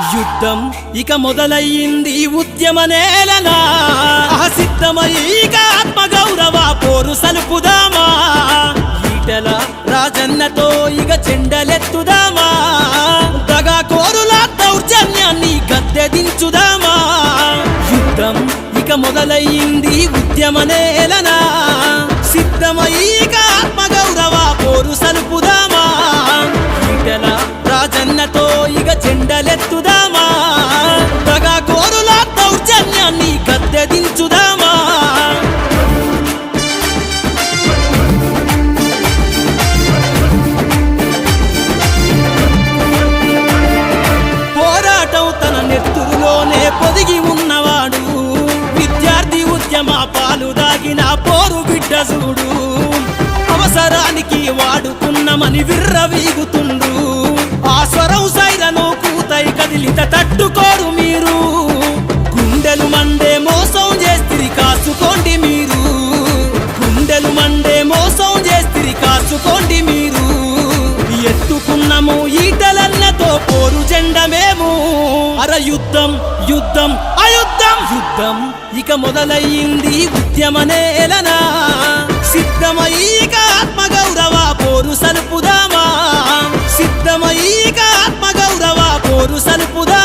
యుద్ధం ఇక మొదలయ్యింది ఉద్యమ నేలనా? సిద్ధమై ఇక ఆత్మగౌరవ పోరు సలుపుదామా? ఈటల రాజన్నతో ఇక చెండలెత్తుదామా? దగా కోరుల దౌర్జన్యాన్ని గద్దె దించుదామా? యుద్ధం ఇక మొదలయ్యింది ఉద్యమ నేలనా? సిద్ధమై ఇక ఆత్మగౌరవ పోరు సలుపుదామా? ఈటల రాజన్నతో ఇక చెండలెత్తుదా మా పాలు దాగిన పోరు బిడ్డ చూడు. అవసరానికి వాడుకున్నమని విర్రవీగుతుండు ఆ స్వరం సైరను కూతై కదిలిత తట్టుకోరు మీరు. గుండెలు మండే మోసం చేస్తిరి కాసుకోండి మీరు. గుండెలు మండే మోసం చేస్తిరి కాసుకోండి అర యుద్ధం యుద్ధం అయుద్ధం. యుద్ధం ఇక మొదలయ్యింది ఉద్యమ నేలనా? సిద్ధమై ఆత్మ గౌరవ పోరు సలుపుదామా? సిద్ధమై ఆత్మ గౌరవ పోరు సలుపుదా